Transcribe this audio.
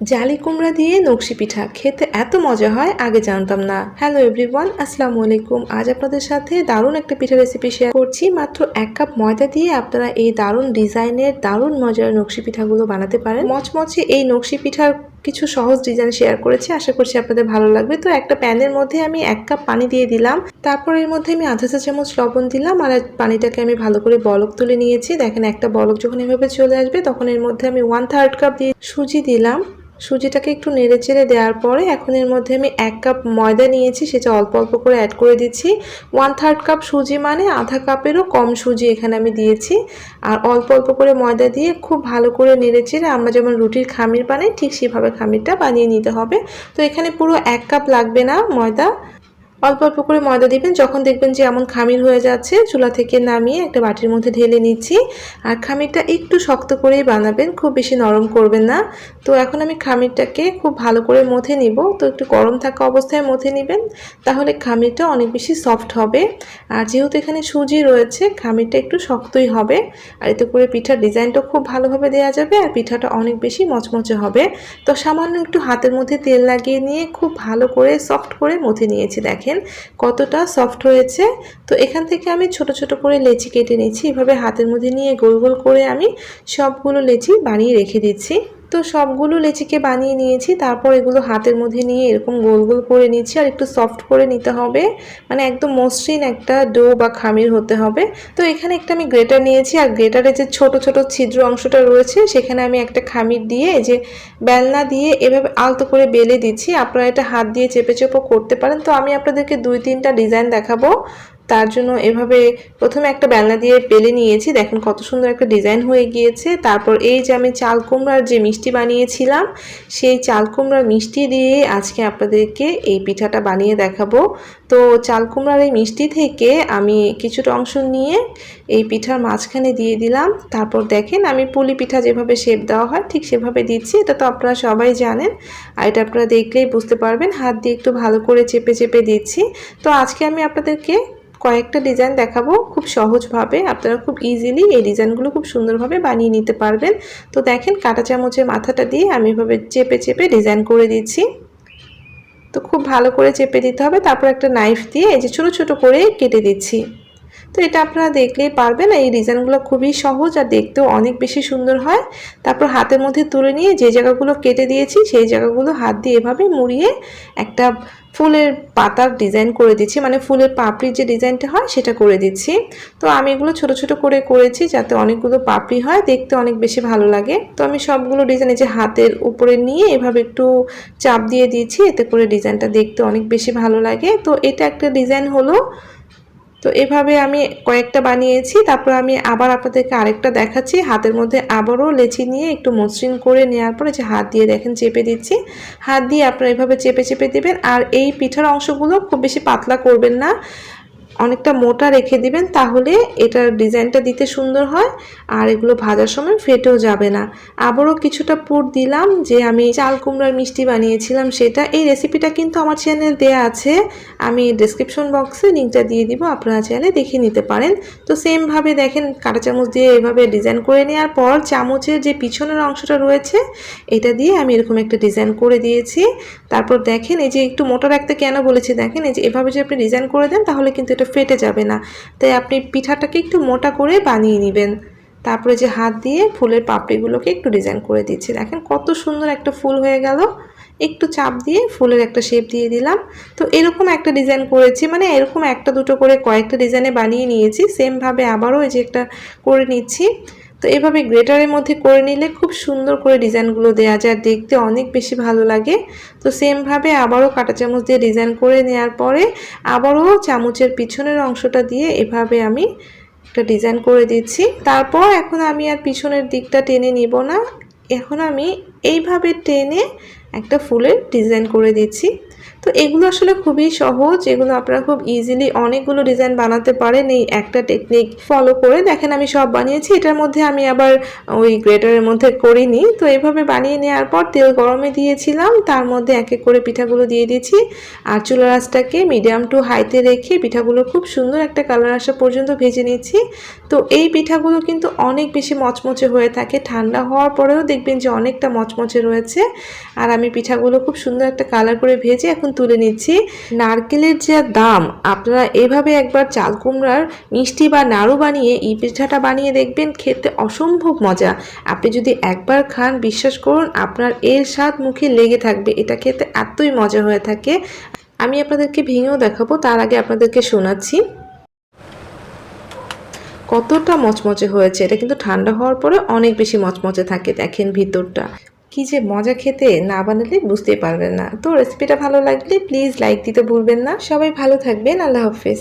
জালি কুমড়া দিয়ে নকশি পিঠা খেতে এত মজা হয়, আগে জানতাম না। হ্যালো এভরিওয়ান আসসালামু আলাইকুম। আজ আপনাদের সাথে দারুণ একটা পিঠা রেসিপি শেয়ার করছি। মাত্র এক কাপ ময়দা দিয়ে আপনারা এই দারুণ ডিজাইনের, দারুণ মজার নকশি পিঠাগুলো বানাতে পারেন। মচমচে এই নকশি পিঠার কিছু সহজ ডিজাইন শেয়ার করেছি। আশা করছি আপনাদের ভালো লাগবে। তো একটা প্যানের মধ্যে আমি এক কাপ পানি দিয়ে দিলাম। তারপর এর মধ্যে আমি আধা চা চামচ লবণ দিলাম। আর পানিটাকে আমি ভালো করে বলক তুলে নিয়েছি। দেখেন একটা বলক যখন এভাবে চলে আসবে, তখন এর মধ্যে আমি ওয়ান থার্ড কাপ দিয়ে সুজি দিলাম। সুজিটাকে একটু নেড়ে চেড়ে দেওয়ার পরে এখন এর মধ্যে আমি এক কাপ ময়দা নিয়েছি, সেটা অল্প অল্প করে অ্যাড করে দিচ্ছি। ওয়ান থার্ড কাপ সুজি মানে আধা কাপেরও কম সুজি এখানে আমি দিয়েছি। আর অল্প অল্প করে ময়দা দিয়ে খুব ভালো করে নেড়ে চেড়ে আমরা যেমন রুটির খামির বানাই, ঠিক সেভাবে খামিরটা বানিয়ে নিতে হবে। তো এখানে পুরো এক কাপ লাগবে না ময়দা। অল্প অল্প করে ময়দা দিবেন। যখন দেখবেন যে এমন খামির হয়ে যাচ্ছে, চুলা থেকে নামিয়ে একটা বাটির মধ্যে ঢেলে নিচ্ছি। আর খামিরটা একটু শক্ত করেই বানাবেন, খুব বেশি নরম করবেন না। তো এখন আমি খামিরটাকে খুব ভালো করে মথে নিব। তো একটু গরম থাকা অবস্থায় মথে নেবেন, তাহলে খামিরটা অনেক বেশি সফট হবে। আর যেহেতু এখানে সুজি রয়েছে, খামিরটা একটু শক্তই হবে। আর এতে করে পিঠার ডিজাইনটা খুব ভালোভাবে দেওয়া যাবে আর পিঠাটা অনেক বেশি মচমচে হবে। তো সামান্য একটু হাতের মধ্যে তেল লাগিয়ে নিয়ে খুব ভালো করে সফট করে মথে নিয়েছি, দেখেন। কতটা সফট হয়েছে। তো এখান থেকে আমি ছোট ছোট করে লেচি কেটে নিচ্ছি এভাবে হাতের মধ্যে নিয়ে গোল গোল করে আমি সবগুলো লেচি বানিয়ে রেখে দিচ্ছি। তো সবগুলো লেচিকে বানিয়ে নিয়েছি, তারপর এগুলো হাতের মধ্যে নিয়ে এরকম গোল গোল করে নিচ্ছি আর একটু সফট করে নিতে হবে। মানে একদম মসৃণ একটা ডো বা খামির হতে হবে। তো এখানে একটা আমি গ্রেটার নিয়েছি আর গ্রেটারে যে ছোট ছোট ছিদ্র অংশটা রয়েছে, সেখানে আমি একটা খামির দিয়ে যে বেলনা দিয়ে এভাবে আলতো করে বেলে দিচ্ছি। আপনারা এটা হাত দিয়ে চেপে চেপে করতে পারেন। তো আমি আপনাদেরকে দুই, তিনটা ডিজাইন দেখাবো। তার জন্য এভাবে প্রথমে একটা বেলনা দিয়ে পেলে নিয়েছি। দেখেন কত সুন্দর একটা ডিজাইন হয়ে গিয়েছে। তারপর এই যে আমি চাল কুমড়ার যে মিষ্টি বানিয়েছিলাম, সেই চাল কুমড়ার মিষ্টি দিয়ে আজকে আপনাদেরকে এই পিঠাটা বানিয়ে দেখাবো। তো চাল কুমড়ার এই মিষ্টি থেকে আমি কিছুটা অংশ নিয়ে এই পিঠার মাঝখানে দিয়ে দিলাম। তারপর দেখেন আমি পুলি পিঠা যেভাবে শেপ দেওয়া হয়, ঠিক সেভাবে দিচ্ছি। এটা তো আপনারা সবাই জানেন। আর এটা আপনারা দেখলেই বুঝতে পারবেন। হাত দিয়ে একটু ভালো করে চেপে চেপে দিচ্ছি। তো আজকে আমি আপনাদেরকে কয়েকটা ডিজাইন দেখাবো খুব সহজভাবে। আপনারা খুব ইজিলি এই ডিজাইনগুলো খুব সুন্দরভাবে বানিয়ে নিতে পারবেন। তো দেখেন, কাঁটা চামচের মাথাটা দিয়ে আমি এভাবে চেপে চেপে ডিজাইন করে দিচ্ছি। তো খুব ভালো করে চেপে দিতে হবে। তারপর একটা নাইফ দিয়ে এই যে ছোটো ছোটো করে কেটে দিচ্ছি। তো এটা আপনারা দেখলেই পারবেন। এই ডিজাইনগুলো খুবই সহজ আর দেখতেও অনেক বেশি সুন্দর হয়। তারপর হাতের মধ্যে তুলে নিয়ে যে জায়গাগুলো কেটে দিয়েছি, সেই জায়গাগুলো হাত দিয়ে এভাবে মুড়িয়ে একটা ফুলের পাতার ডিজাইন করে দিচ্ছি মানে ফুলের পাপড়ির যে ডিজাইনটা হয় সেটা করে দিচ্ছি। তো আমি এগুলো ছোট ছোট করে করেছি যাতে অনেকগুলো পাপড়ি হয়, দেখতে অনেক বেশি ভালো লাগে। তো আমি সবগুলো ডিজাইন যে হাতের উপরে নিয়ে এভাবে একটু চাপ দিয়ে দিয়েছি, এতে করে ডিজাইনটা দেখতে অনেক বেশি ভালো লাগে। তো এটা একটা ডিজাইন হলো তো এভাবে আমি কয়েকটা বানিয়েছি, তারপর আমি আবার আপনাদেরকে আরেকটা দেখাচ্ছি। হাতের মধ্যে আবারও লেচি নিয়ে একটু মসৃণ করে নেওয়ার পরে যে হাত দিয়ে দেখেন চেপে দিচ্ছি। হাত দিয়ে আপনারা এভাবে চেপে চেপে দেবেন। আর এই পিঠার অংশগুলো খুব বেশি পাতলা করবেন না। অনেকটা মোটা রেখে দিবেন, তাহলে এটার ডিজাইনটা দিতে সুন্দর হয়, আর এগুলো ভাজার সময় ফেটেও যাবে না। আবারও কিছুটা পুর দিলাম, যে আমি চাল কুমড়ার মিষ্টি বানিয়েছিলাম সেটা। এই রেসিপিটা কিন্তু আমার চ্যানেল দেয়া আছে, আমি ডিসক্রিপশন বক্সে লিঙ্কটা দিয়ে দিব, আপনারা চাইলে দেখে নিতে পারেন। তো সেমভাবে দেখেন, কাঁটা চামচ দিয়ে এভাবে ডিজাইন করে নেওয়ার পর চামচের যে পিছনের অংশটা রয়েছে, এটা দিয়ে আমি এরকম একটা ডিজাইন করে দিয়েছি। তারপর দেখেন, এই যে একটু মোটা রাখতে কেন বলেছি? দেখেন, এই যে এভাবে যে আপনি ডিজাইন করে দেন, তাহলে কিন্তু এটা ফেটে যাবে না। তাই আপনি পিঠাটাকে একটু মোটা করে বানিয়ে নেবেন। তারপরে যে হাত দিয়ে ফুলের পাপড়িগুলোকে একটু ডিজাইন করে দিচ্ছি। দেখেন কত সুন্দর একটা ফুল হয়ে গেল। একটু চাপ দিয়ে ফুলের একটা শেপ দিয়ে দিলাম। তো এরকম একটা ডিজাইন করেছি মানে এরকম একটা দুটো করে কয়েকটা ডিজাইনে বানিয়ে নিয়েছি। সেমভাবে আবারও এই যে একটা করে নিচ্ছি। তো এভাবে গ্রেটারের মধ্যে করে নিলে খুব সুন্দর করে ডিজাইনগুলো দেওয়া যায় দেখতে অনেক বেশি ভালো লাগে। তো সেমভাবে আবারও কাঁটা চামচ দিয়ে ডিজাইন করে নেওয়ার পরে আবারও চামচের পিছনের অংশটা দিয়ে এভাবে আমি একটা ডিজাইন করে দিচ্ছি। তারপর এখন আমি আর পিছনের দিকটা টেনে নিব না। এখন আমি এইভাবে টেনে একটা ফুলের ডিজাইন করে দিচ্ছি। তো এগুলো আসলে খুবই সহজ, এগুলো আপনারা খুব ইজিলি অনেকগুলো ডিজাইন বানাতে পারেন। এই একটা টেকনিক ফলো করে দেখেন আমি সব বানিয়েছি, এটার মধ্যে আমি আবার ওই গ্রেটারের মধ্যে করিনি। তো এইভাবে বানিয়ে নেওয়ার পর তেল গরমে দিয়েছিলাম, তার মধ্যে এক এক করে পিঠাগুলো দিয়ে দিয়েছি। আর চুলা রাসটাকে মিডিয়াম টু হাইতে রেখে পিঠাগুলো খুব সুন্দর একটা কালার আসা পর্যন্ত ভেজে নিচ্ছি তো এই পিঠাগুলো কিন্তু অনেক বেশি মচমচে হয়ে থাকে, ঠান্ডা হওয়ার পরেও দেখবেন যে অনেকটা মচমচে রয়েছে। আর আমি পিঠাগুলো খুব সুন্দর একটা কালার করে ভেজে এখন তুলে নিচ্ছি। নারকেলের যে দাম, আপনারা এভাবে একবার চাল কুমড়ার মিষ্টি বা নাড়ু বানিয়ে এই পিঠাটা বানিয়ে দেখবেন, খেতে অসম্ভব মজা। আপনি যদি একবার খান, বিশ্বাস করুন, আপনার এর স্বাদ মুখে লেগে থাকবে। এটা খেতে এতই মজা হয়ে থাকে। আমি আপনাদেরকে ভেঙেও দেখাবো, তার আগে আপনাদেরকে শোনাচ্ছি। কতটা মচমচে হয়েছে, এটা কিন্তু ঠান্ডা হওয়ার পরে অনেক বেশি মচমচে থাকে, দেখেন ভিতরটা। কি যে মজা খেতে না বানালে বুঝতে পারবেন না। তো রেসিপিটা ভালো লাগলে প্লিজ লাইক দিতে ভুলবেন না। সবাই ভালো থাকবেন। আল্লাহ হাফেজ।